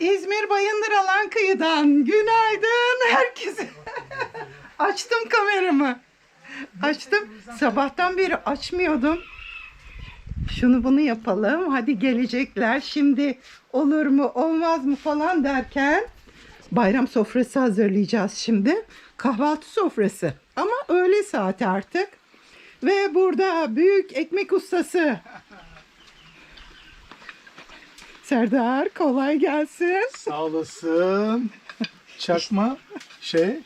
İzmir Bayındır Alan kıyıdan günaydın herkese. Açtım kameramı. Açtım. Sabahtan beri açmıyordum. Şunu bunu yapalım. Hadi gelecekler. Şimdi olur mu olmaz mı falan derken bayram sofrası hazırlayacağız şimdi. Kahvaltı sofrası. Ama öğle saati artık. Ve burada büyük ekmek ustası Serdar kolay gelsin. Sağ olasın. Çakma şey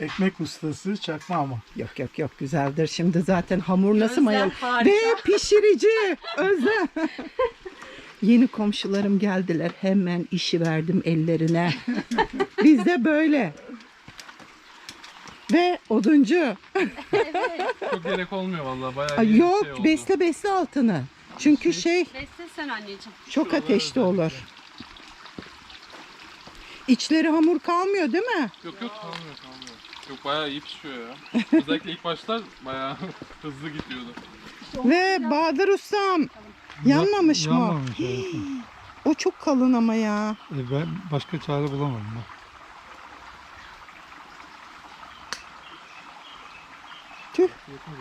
ekmek ustası çakma ama. Yok yok yok güzeldir. Şimdi zaten hamur nasıl Özlem mayalı. harika. Ve pişirici Özlem. Yeni komşularım geldiler. Hemen işi verdim ellerine. Bizde böyle. Ve oduncu. Çok gerek olmuyor vallahi bayağı Ay, iyi bir yok şey oldu. besle besle altını. Çünkü şey Besle sen anneciğim. çok ateşli olur. İçleri hamur kalmıyor değil mi? Yok yok kalmıyor kalmıyor. Yok bayağı iyi pişiyor ya. Özellikle ilk başlar bayağı hızlı gidiyordu. Ve Bahadır Ustam yanmamış mı? Yanmamış. evet. O çok kalın ama ya. E, ben başka çare bulamadım. Ben. Tüh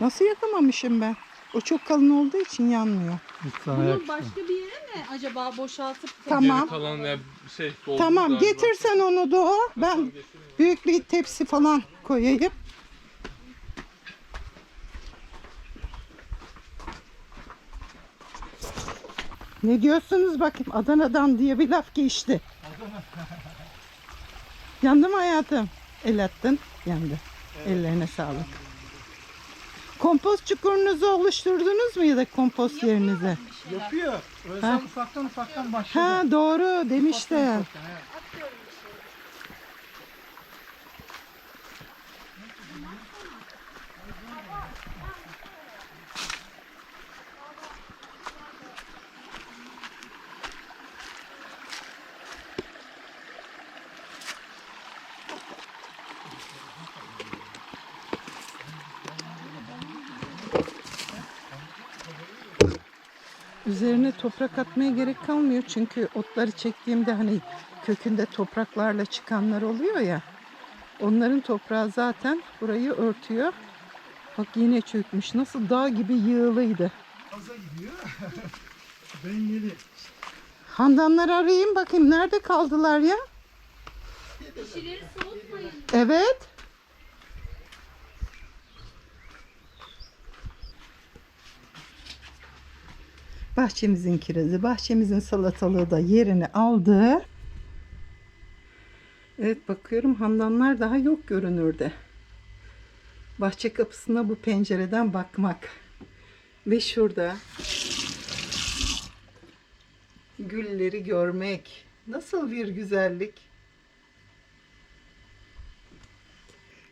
nasıl yakamamışım ben? O çok kalın olduğu için yanmıyor. Hiç sana Bunu yakıştı. başka bir yere mi acaba boşaltıp Tamam. Geri kalan ya şey doldu Tamam galiba. getirsen onu da o. Ben büyük bir tepsi falan koyayım. Ne diyorsunuz bakayım Adana'dan diye bir laf geçti. Yandı mı hayatım? El attın. Yandı. Ellerine sağlık. Kompost çukurunuzu oluşturdunuz mu ya da kompost yerinizi? Yapıyor. Özlem ufaktan ufaktan başladı. Ha doğru demişti. Üzerine toprak atmaya gerek kalmıyor çünkü otları çektiğimde hani kökünde topraklarla çıkanlar oluyor ya. Onların toprağı zaten burayı örtüyor. Bak yine çökmüş. Nasıl dağ gibi yığılıydı. Fazla gidiyor. Dengeli. Handanları arayayım bakayım nerede kaldılar ya? Kişileri soğutmayın. Evet. Bahçemizin kirazı, bahçemizin salatalığı da yerini aldı. Evet bakıyorum handanlar daha yok görünürde. Bahçe kapısına bu pencereden bakmak. Ve şurada gülleri görmek. Nasıl bir güzellik.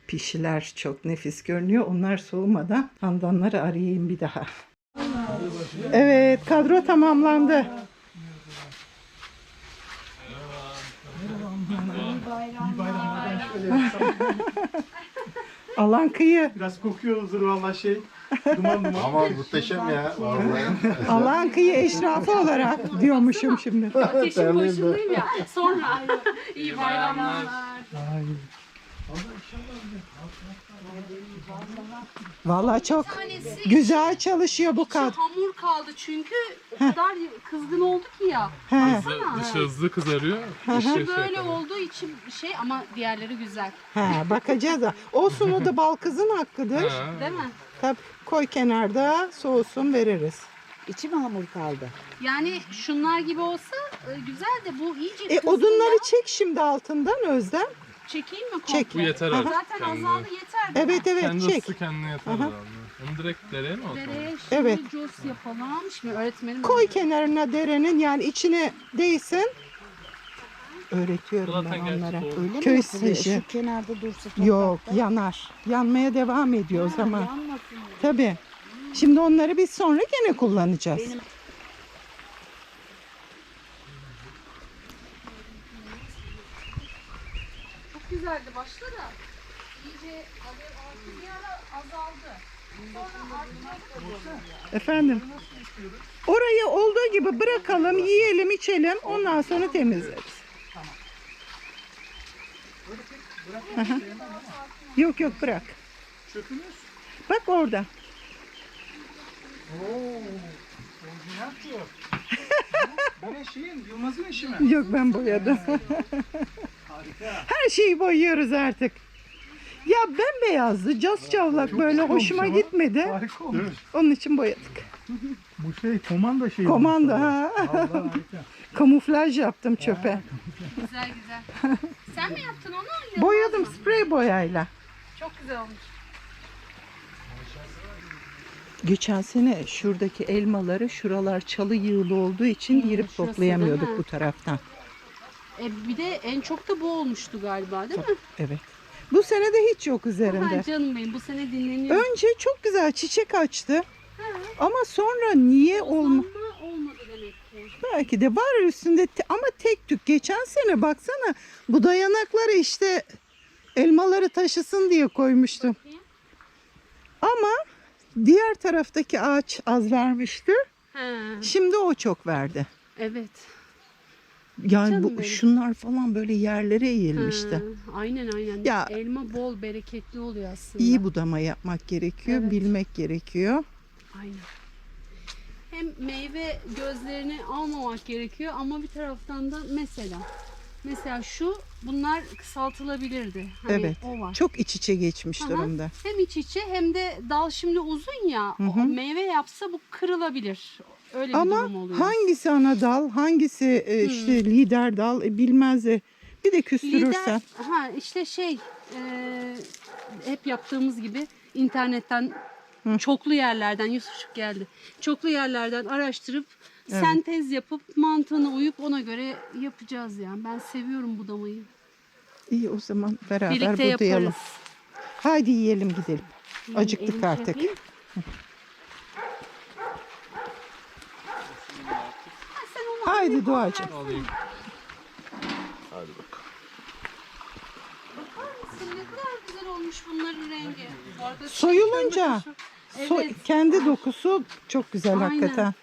Pişiler çok nefis görünüyor. Onlar soğumadan handanları arayayım bir daha. Evet kadro tamamlandı. Alan kıyı. Biraz kokuyoruzdur valla şey. Duman duman. Ama muhteşem ya vallahi. Alan kıyı eşrafı olarak diyormuşum şimdi. Ateşin başındayım ya. Sonra. İyi bayramlar. Ay. Vallahi çok Tanesi güzel çalışıyor bu kad. hamur kaldı çünkü o kadar kızgın oldu ki ya. He. Hızlı, dışı hızlı kızarıyor. dışı şey Böyle yapıyor. olduğu için şey ama diğerleri güzel. He, bakacağız. da. Olsun o da bal kızın hakkıdır. Ha. Değil mi? Tabii koy kenarda soğusun veririz. İçi mi hamur kaldı? Yani şunlar gibi olsa e, güzel de bu iyice E kızdı odunları ya. çek şimdi altından Özlem. Çekeyim mi komple? Çek. Bu yeter artık. Zaten kendine. azaldı yeter. değil mi? Evet evet Kendi çek. ısı kendine yeter Aha. herhalde. Onu direkt dereye mi atalım? Dereye şimdi Evet. cos yapalım. Şimdi öğretmenim Koy kenarına derenin yani içine değsin. Öğretiyorum Zaten ben gerçi onlara. doğru. Öyle mi Köy yapılıyor? stajı. Şu kenarda dursa toprakta. Yok yanar. Yanmaya devam ediyor o zaman. Yanmasın. Tabii. Şimdi onları biz sonra gene kullanacağız. Benim- güzeldi başta da. İyice alev bir ara azaldı. Sonra arttı. Efendim. Orayı olduğu gibi bırakalım, yiyelim, içelim. Ondan sonra temizleriz. Aha. Yok yok bırak. Bak orada. Oo. Orijinal çöp. Bu ne şeyin? Yılmaz'ın işi mi? Yok ben boyadım. Harika. Her şeyi boyuyoruz artık. Ya bembeyazdı, caz çavlak böyle hoşuma ama. gitmedi. Harika olmuş. Onun için boyadık. Bu şey komanda şeyi. Komando olmuş ha. Kamuflaj yaptım çöpe. Güzel güzel. Sen mi yaptın onu? Boyadım sprey boyayla. Çok güzel olmuş. Geçen sene şuradaki elmaları şuralar çalı yığılı olduğu için girip şurası değil toplayamıyorduk bu taraftan. E, bir de en çok da bu olmuştu galiba değil mi? Evet. Bu sene de hiç yok üzerinde. Ha, canım benim bu sene dinleniyor. Önce çok güzel çiçek açtı. Ama sonra niye olma? Olmadı demek ki. Belki de var üstünde te- ama tek tük. Geçen sene baksana bu dayanakları işte elmaları taşısın diye koymuştum. Bakayım. Ama diğer taraftaki ağaç az vermişti. Ha, Şimdi o çok verdi. evet. Yani Canım bu benim. şunlar falan böyle yerlere eğilmişti. Ha, aynen aynen. Ya- Elma bol bereketli oluyor aslında. İyi budama yapmak gerekiyor, Evet. bilmek gerekiyor. Aynen. Hem meyve gözlerini almamak gerekiyor ama bir taraftan da mesela mesela şu bunlar kısaltılabilirdi. Hani Evet. O var. Çok iç içe geçmiş Aha. durumda. Hem iç içe hem de dal şimdi uzun ya. Hı o hı. meyve yapsa bu kırılabilir. Öyle bir Ama durum oluyor. hangisi ana dal, hangisi e, işte lider dal e, bilmez de bir de küstürürsen. Lider, ha işte şey e, hep yaptığımız gibi internetten Hı. çoklu yerlerden Yusufçuk geldi. Çoklu yerlerden araştırıp Evet. sentez yapıp mantığına uyup ona göre yapacağız yani. Ben seviyorum budamayı. İyi o zaman beraber Birlikte budayalım. yaparız. Haydi yiyelim gidelim. Benim Acıktık elim şey artık. yapayım. Ha, sen onu Haydi anne, duacığım. bana Alayım. versin. Ne kadar güzel olmuş bunların rengi. Bu arada Soyulunca so- Evet. kendi dokusu çok güzel Aynen. hakikaten.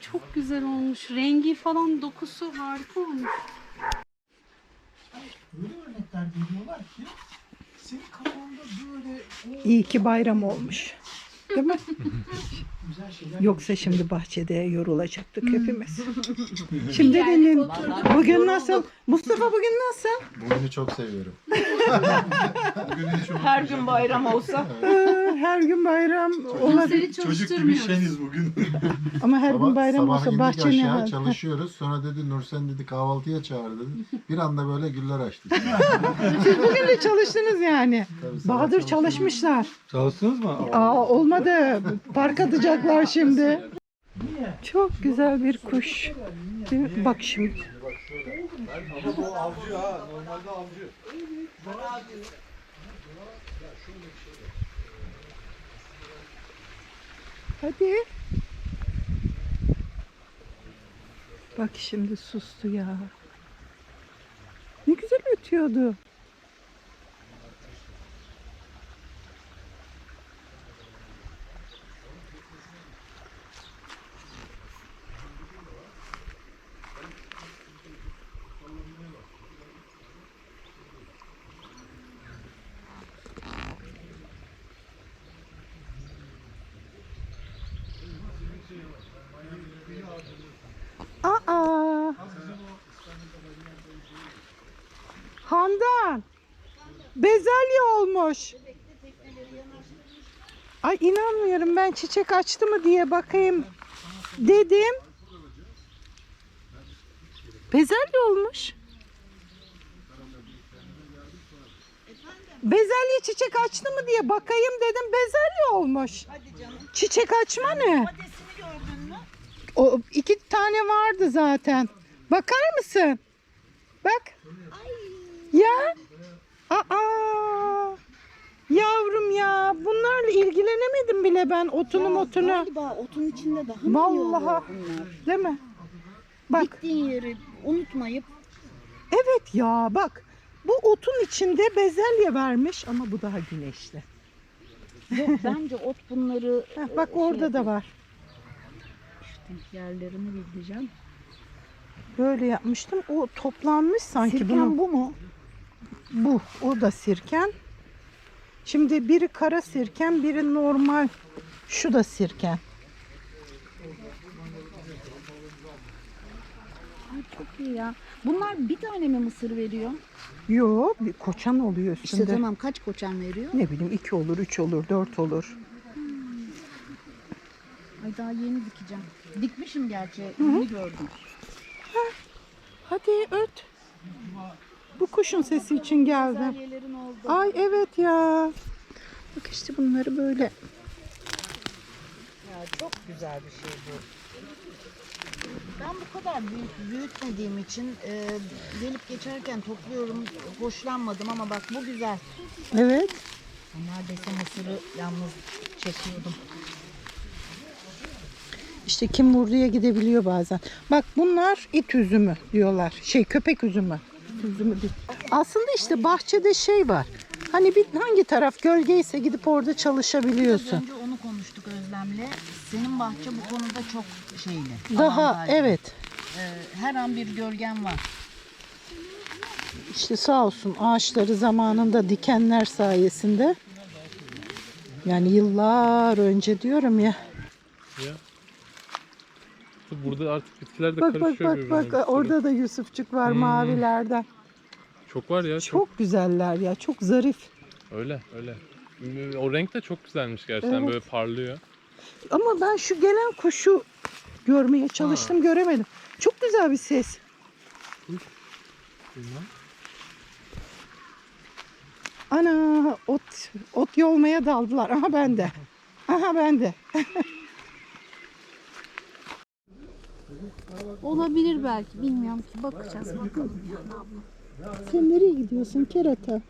Çok güzel olmuş. Rengi falan dokusu harika olmuş. Öyle örnekler veriyorlar ki senin kafanda böyle İyi ki bayram olmuş. Değil mi? güzel şeyler Yoksa şimdi bahçede yorulacaktık hepimiz. Şimdi dedim bugün nasıl? Mustafa bugün nasıl? Bugünü çok seviyorum. Bugünü Her gün bayram olsa. Ee, her gün bayram olabilir. Çocuk gibi şeniz bugün. Ama her gün bayram sabah olsa indik bahçe ne aşağı hal? çalışıyoruz. Sonra dedi Nursen dedi kahvaltıya çağır dedi. Bir anda böyle güller açtı. Siz bugün de çalıştınız yani. Tabii sabah Bahadır çalışmışlar. Çalıştınız mı? Aa olmadı. Park atacaklar şimdi. Çok güzel bir kuş. Değil mi? Bak şimdi. Avcı ha. Normalde avcı. Hadi. Bak şimdi sustu ya. Ne güzel ötüyordu. Aa. Handan. Olmuş. Ay inanmıyorum ben çiçek açtı mı diye bakayım dedim. Bezelye olmuş. Bezelye çiçek açtı mı diye bakayım dedim. Bezelye olmuş. Çiçek açma ne? O iki tane vardı zaten. Bakar mısın? Bak. Ya. Aa. Yavrum ya. Bunlarla ilgilenemedim bile ben otunu motunu. Galiba otun içinde daha mı Vallahi. bunlar? Değil mi? Bak. Gittiğin yeri unutmayıp Evet ya bak. Bu otun içinde bezelye vermiş ama bu daha güneşli. yok bence ot bunları Heh, bak orada da var. işte yerlerini bileceğim. Böyle yapmıştım. O toplanmış sanki Sirken bunu. bu mu? bu. O da sirken. Şimdi biri kara sirken, biri normal. Şu da sirken. Ay çok iyi ya. Bunlar bir tane mi mısır veriyor? Yo, bir koçan oluyor üstünde. İşte tamam kaç koçan veriyor? Ne bileyim iki olur, üç olur, dört olur. Ay daha yeni dikeceğim. Dikmişim gerçi. Yeni gördüm. Hadi öt. Bu kuşun sesi için geldim. Ay evet ya. Bak işte bunları böyle. Ya çok güzel bir şey bu. Ben bu kadar büyük büyütmediğim için e, gelip geçerken topluyorum. Hoşlanmadım ama bak bu güzel. Evet. Neredeyse mısırı yalnız çekiyordum. İşte kim vurduya gidebiliyor bazen. Bak bunlar it üzümü diyorlar. Şey köpek üzümü. Üzümü değil. Aslında işte bahçede şey var. Hani bir hangi taraf gölgeyse gidip orada çalışabiliyorsun. önce onu konuştuk Özlem'le. Senin bahçe bu konuda çok şeyli. Daha avantajlı. evet. E, her an bir gölgen var. İşte sağ olsun ağaçları zamanında dikenler sayesinde. Yani yıllar önce diyorum ya. Burada artık bitkiler de Bak bak karışıyor bak birbirine. bak orada da Yusufçuk var Hmm. mavilerden. Çok var ya. Çok. Çok güzeller ya çok zarif. Öyle öyle. O renk de çok güzelmiş gerçekten Evet. böyle parlıyor. Ama ben şu gelen kuşu görmeye çalıştım göremedim. Çok güzel bir ses. Bilmem. Ana ot ot yolmaya daldılar. Aha ben de. Aha ben de. Olabilir belki. Bilmiyorum ki. Bakacağız bakalım. Sen nereye gidiyorsun kerata?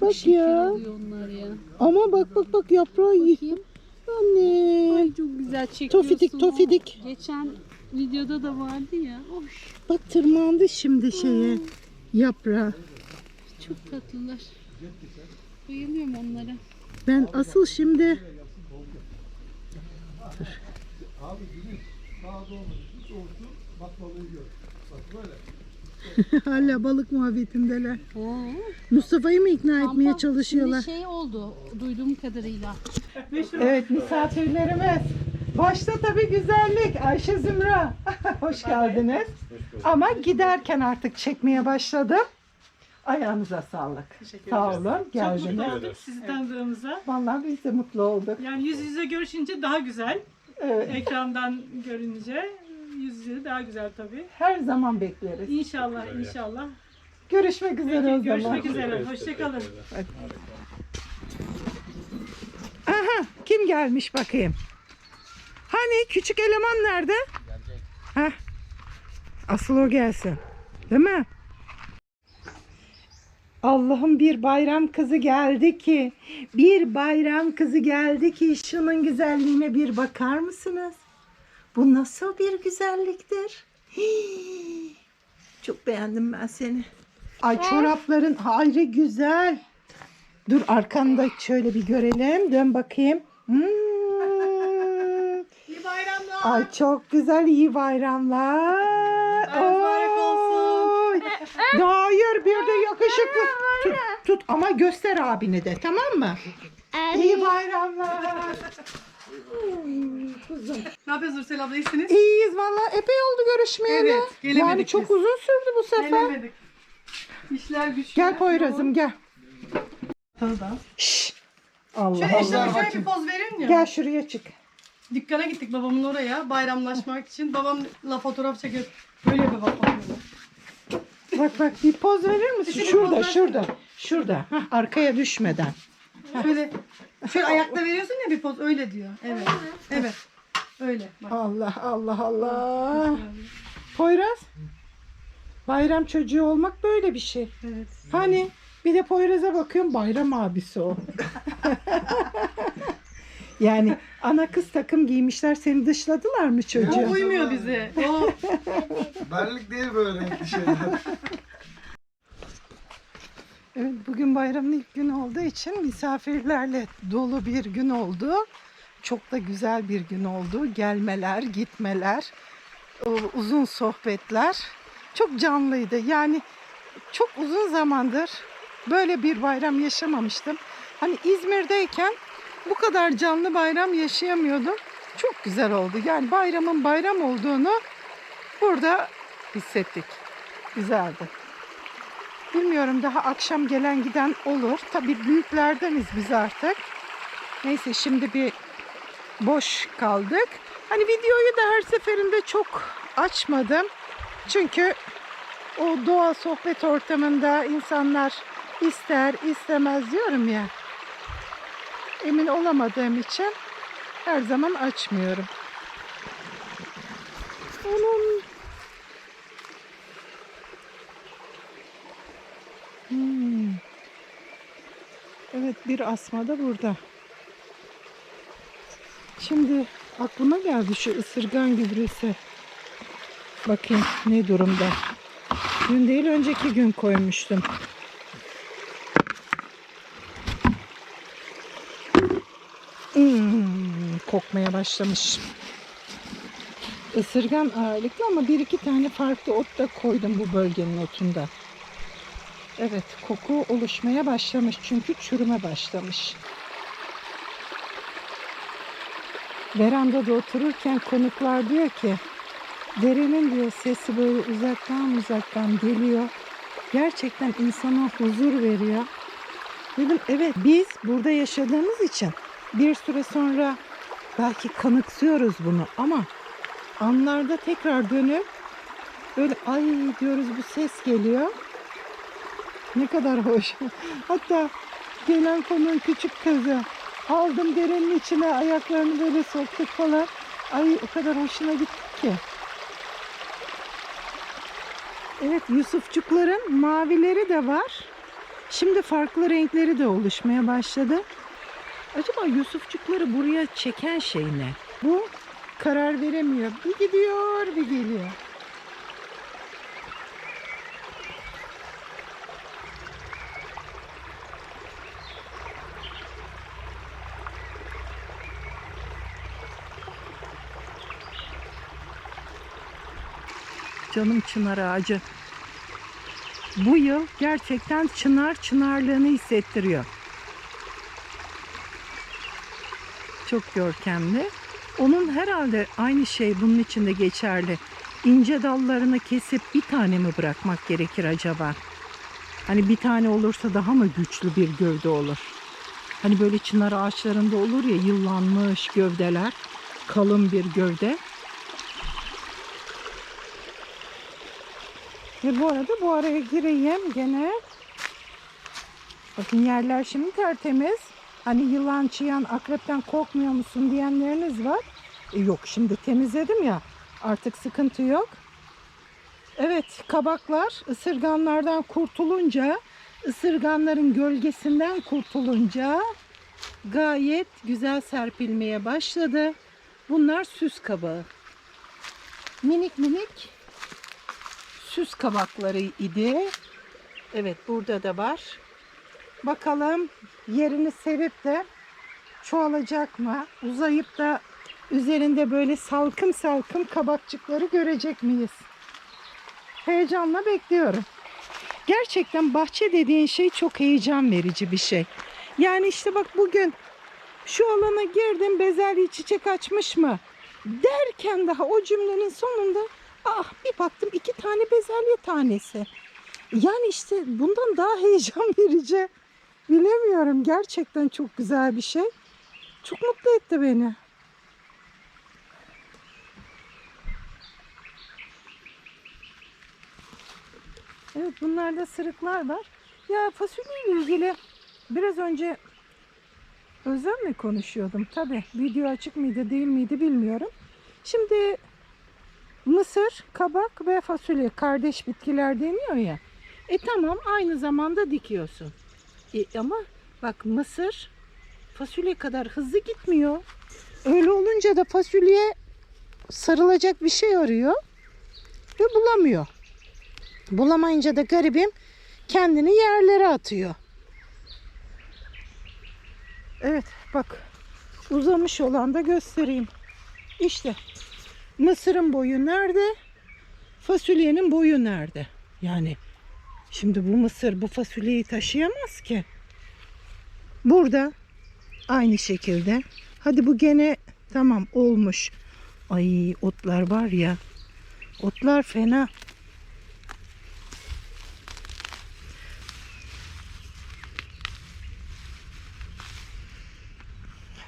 Bak ya. Onlar ya. Ama bak bak bak yaprağı. Bakayım. Anne. Ay çok güzel çekiyorsun. Tofidik tofidik. Geçen videoda da vardı ya. Of, Bak tırmandı şimdi şeye. Yaprağı. çok tatlılar. Bayılıyorum onlara. Ben asıl şimdi Hala balık muhabbetindeler. Mustafa'yı mı ikna etmeye çalışıyorlar? Şimdi şey oldu duyduğum kadarıyla. Evet misafirlerimiz. Başta tabii güzellik. Ayşe Zümra. Hoş geldiniz. Ama giderken artık çekmeye başladım. Ayağınıza sağlık. Sağ olun. Çok mutlu Geldiniz. olduk sizi tanıdığımıza. Vallahi biz de mutlu olduk. Yani yüz yüze görüşünce daha güzel. Evet. Ekrandan görünce yüz yüze daha güzel tabii. Her zaman bekleriz. İnşallah inşallah. Görüşmek üzere o Peki, zaman. görüşmek üzere. Hoşçakalın. Aha kim gelmiş bakayım. Hani küçük eleman nerede? Gelecek. Heh. Asıl o gelsin. Değil mi? Allah'ım bir bayram kızı geldi ki. Bir bayram kızı geldi ki şunun güzelliğine bir bakar mısınız? Bu nasıl bir güzelliktir? Hii. Çok beğendim ben seni. Ay çorapların ayrı güzel. Dur arkanda şöyle bir görelim. Dön bakayım. Hmm. İyi bayramlar. Ay çok güzel iyi bayramlar. Ay, mübarek olsun. Hayır bir de yakışıklı. Tut, tut ama göster abine de tamam mı? İyi bayramlar. Ne yapıyorsunuz Nursel abla iyisiniz? İyiyiz valla epey oldu görüşmeyeli. Evet, gelemedik Yani çok biz. uzun sürdü bu sefer. Gelemedik. İşler güçler. Gel Poyraz'ım gel. Şşş. Allah Şöyle Allah. eşlerime şöyle bir poz verin ya. Gel şuraya çık. Dükkana gittik babamın oraya bayramlaşmak için. Babamla fotoğraf çekiyor. Böyle bir bak. Bak bak bir poz verir misin? Şurada şurada. Şurada. Hah, arkaya düşmeden. Şöyle şöyle ayakta veriyorsun ya bir poz öyle diyor. Evet. Evet. Öyle. Bak. Allah Allah Allah. Poyraz. Bayram çocuğu olmak böyle bir şey. Evet. Hani bir de Poyraz'a bakıyorum bayram abisi o. yani ana kız takım giymişler seni dışladılar mı O çocuğu? uymuyor bize. O Benlik değil böyle renkli şeyler. Evet, bugün bayramın ilk günü olduğu için misafirlerle dolu bir gün oldu. Çok da güzel bir gün oldu. Gelmeler, gitmeler, uzun sohbetler. Çok canlıydı. Yani çok uzun zamandır Böyle bir bayram yaşamamıştım. Hani İzmir'deyken bu kadar canlı bayram yaşayamıyordum. Çok güzel oldu. Yani bayramın bayram olduğunu burada hissettik. Güzeldi. Bilmiyorum daha akşam gelen giden olur. Tabii büyüklerdeniz biz artık. Neyse şimdi bir boş kaldık. Hani videoyu da her seferinde çok açmadım. Çünkü o doğa sohbet ortamında insanlar ister istemez diyorum ya. Emin olamadığım için her zaman açmıyorum. Onun Hmm. Evet bir asma da burada. Şimdi aklıma geldi şu ısırgan gübresi. Bakayım ne durumda. Dün değil önceki gün koymuştum. Hmm, kokmaya başlamış. Isırgan ağırlıklı ama bir iki tane farklı ot da koydum bu bölgenin otunda. Evet koku oluşmaya başlamış çünkü çürüme başlamış. Verandada otururken konuklar diyor ki derenin diyor sesi böyle uzaktan uzaktan geliyor. Gerçekten insana huzur veriyor. Dedim evet biz burada yaşadığımız için bir süre sonra belki kanıksıyoruz bunu ama anlarda tekrar dönüp böyle ay diyoruz bu ses geliyor. Ne kadar hoş. Hatta gelen konuğun küçük kızı aldım derenin içine ayaklarını böyle soktuk falan. Ay o kadar hoşuna gitti ki. Evet Yusufçukların mavileri de var. Şimdi farklı renkleri de oluşmaya başladı. Acaba Yusufçukları buraya çeken şey ne? Bu karar veremiyor. Bir gidiyor bir geliyor. Canım çınar ağacı. Bu yıl gerçekten çınar çınarlığını hissettiriyor. Çok görkemli. Onun herhalde aynı şey bunun için de geçerli. İnce dallarını kesip bir tane mi bırakmak gerekir acaba? Hani bir tane olursa daha mı güçlü bir gövde olur? Hani böyle çınar ağaçlarında olur ya yıllanmış gövdeler, kalın bir gövde. Ve bu arada bu araya gireyim gene. Bakın yerler şimdi tertemiz. Hani yılan, çıyan, akrepten korkmuyor musun diyenleriniz var. E yok şimdi temizledim ya. Artık sıkıntı yok. Evet kabaklar ısırganlardan kurtulunca, ısırganların gölgesinden kurtulunca gayet güzel serpilmeye başladı. Bunlar süs kabağı. Minik minik süs kabakları idi. Evet burada da var. Bakalım yerini sevip de çoğalacak mı? Uzayıp da üzerinde böyle salkım salkım kabakçıkları görecek miyiz? Heyecanla bekliyorum. Gerçekten bahçe dediğin şey çok heyecan verici bir şey. Yani işte bak bugün şu alana girdim bezelye çiçek açmış mı? Derken daha o cümlenin sonunda ah bir baktım iki tane bezelye tanesi. Yani işte bundan daha heyecan verici bilemiyorum. Gerçekten çok güzel bir şey. Çok mutlu etti beni. Evet bunlarda sırıklar var. Ya fasulyeyle ilgili biraz önce Özlem'le konuşuyordum. Tabi video açık mıydı değil miydi bilmiyorum. Şimdi mısır, kabak ve fasulye kardeş bitkiler deniyor ya. E tamam aynı zamanda dikiyorsun. E, ama bak mısır fasulye kadar hızlı gitmiyor. Öyle olunca da fasulye sarılacak bir şey arıyor ve bulamıyor. Bulamayınca da garibim kendini yerlere atıyor. Evet bak uzamış olan da göstereyim. İşte mısırın boyu nerede? Fasulyenin boyu nerede? Yani Şimdi bu mısır bu fasulyeyi taşıyamaz ki. Burada aynı şekilde. Hadi bu gene tamam olmuş. Ay otlar var ya. Otlar fena.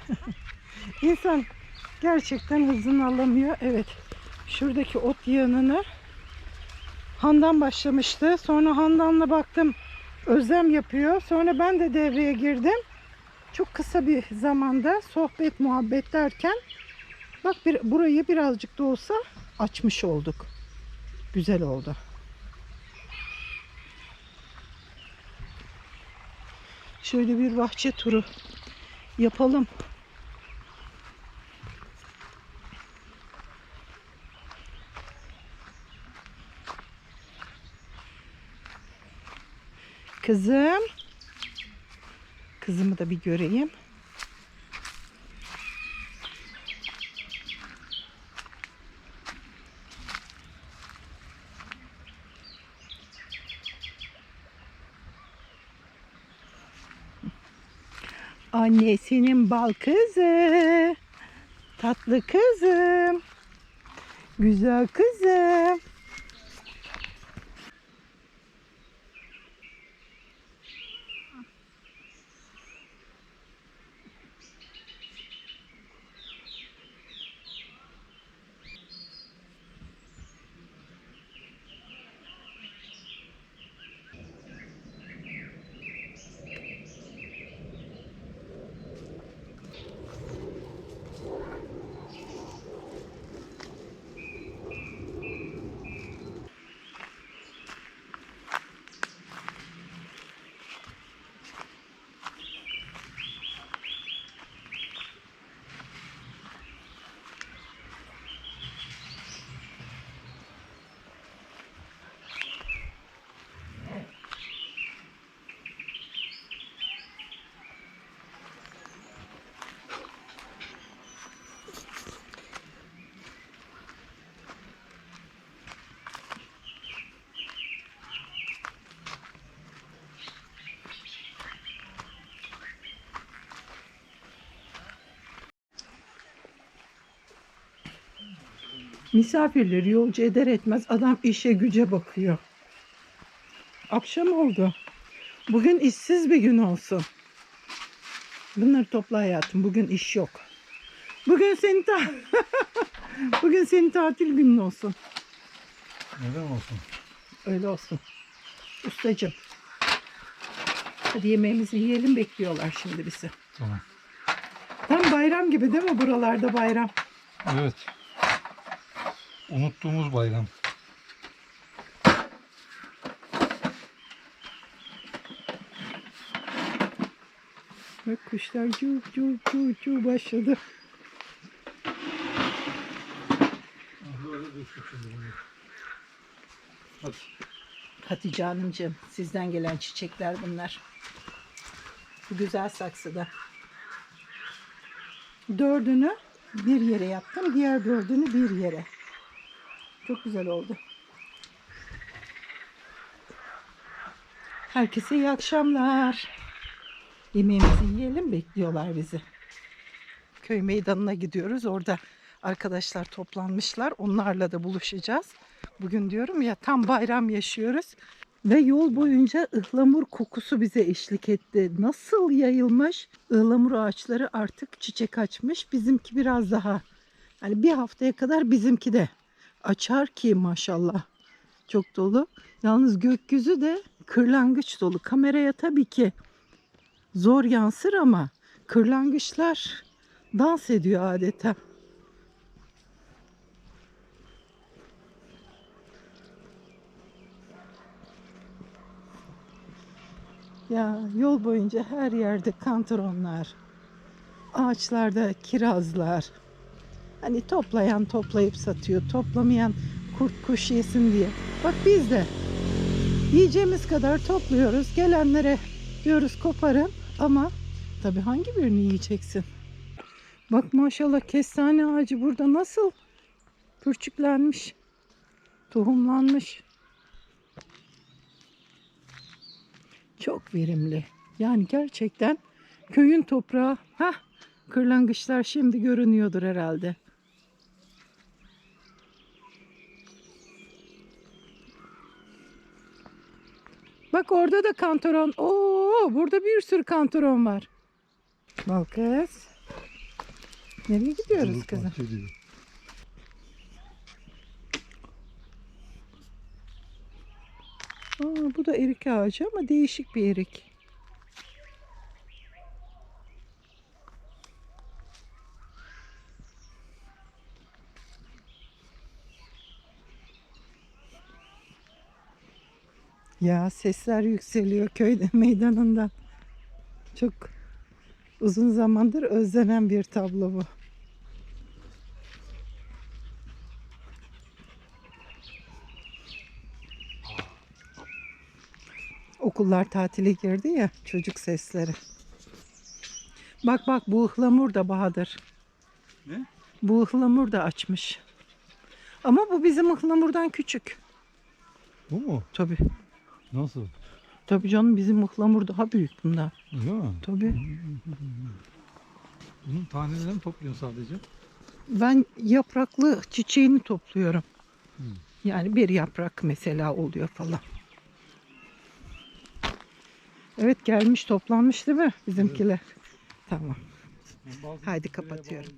İnsan gerçekten hızını alamıyor. Evet. Şuradaki ot yığınını Handan başlamıştı. Sonra Handan'la baktım Özlem yapıyor. Sonra ben de devreye girdim. Çok kısa bir zamanda sohbet muhabbet derken bak bir, burayı birazcık da olsa açmış olduk. Güzel oldu. Şöyle bir bahçe turu yapalım. Kızım. Kızımı da bir göreyim. Annesinin bal kızı. Tatlı kızım. Güzel kızım. Misafirleri yolcu eder etmez adam işe güce bakıyor. Akşam oldu. Bugün işsiz bir gün olsun. Bunları topla hayatım. Bugün iş yok. Bugün senin ta Bugün senin tatil günün olsun. Neden olsun? Öyle olsun. Ustacığım. Hadi yemeğimizi yiyelim bekliyorlar şimdi bizi. Tamam. Tam bayram gibi değil mi buralarda bayram? Evet. Unuttuğumuz bayram. Bak kuşlar cu cu cu cu başladı. Hadi. Hatice Hanımcığım sizden gelen çiçekler bunlar. Bu güzel saksıda. Dördünü bir yere yaptım. Diğer dördünü bir yere. Çok güzel oldu. Herkese iyi akşamlar. Yemeğimizi yiyelim bekliyorlar bizi. Köy meydanına gidiyoruz. Orada arkadaşlar toplanmışlar. Onlarla da buluşacağız. Bugün diyorum ya tam bayram yaşıyoruz. Ve yol boyunca ıhlamur kokusu bize eşlik etti. Nasıl yayılmış? Ihlamur ağaçları artık çiçek açmış. Bizimki biraz daha. Hani bir haftaya kadar bizimki de açar ki maşallah. Çok dolu. Yalnız gökyüzü de kırlangıç dolu. Kameraya tabii ki zor yansır ama kırlangıçlar dans ediyor adeta. Ya yol boyunca her yerde kantaronlar, ağaçlarda kirazlar. Hani toplayan toplayıp satıyor, toplamayan kurt kuş yesin diye. Bak biz de yiyeceğimiz kadar topluyoruz. Gelenlere diyoruz koparın ama tabii hangi birini yiyeceksin? Bak maşallah kestane ağacı burada nasıl pürçüklenmiş, tohumlanmış. Çok verimli. Yani gerçekten köyün toprağı. Hah, kırlangıçlar şimdi görünüyordur herhalde. Bak orada da kantaron. Oo, burada bir sürü kantaron var. Al kız. Nereye gidiyoruz kızım? Aa, bu da erik ağacı ama değişik bir erik. Ya sesler yükseliyor köyde meydanından. Çok uzun zamandır özlenen bir tablo bu. Okullar tatile girdi ya çocuk sesleri. Bak bak bu ıhlamur da Bahadır. Ne? Bu ıhlamur da açmış. Ama bu bizim ıhlamurdan küçük. Bu mu? Tabii. Nasıl? Tabii canım bizim ıhlamur daha büyük bundan. Değil mi? Tabii. Bunun tanelerini topluyorsun sadece. Ben yapraklı çiçeğini topluyorum. Yani bir yaprak mesela oluyor falan. Evet gelmiş toplanmış değil mi bizimkiler? Tamam. Bazı Haydi kapatıyorum.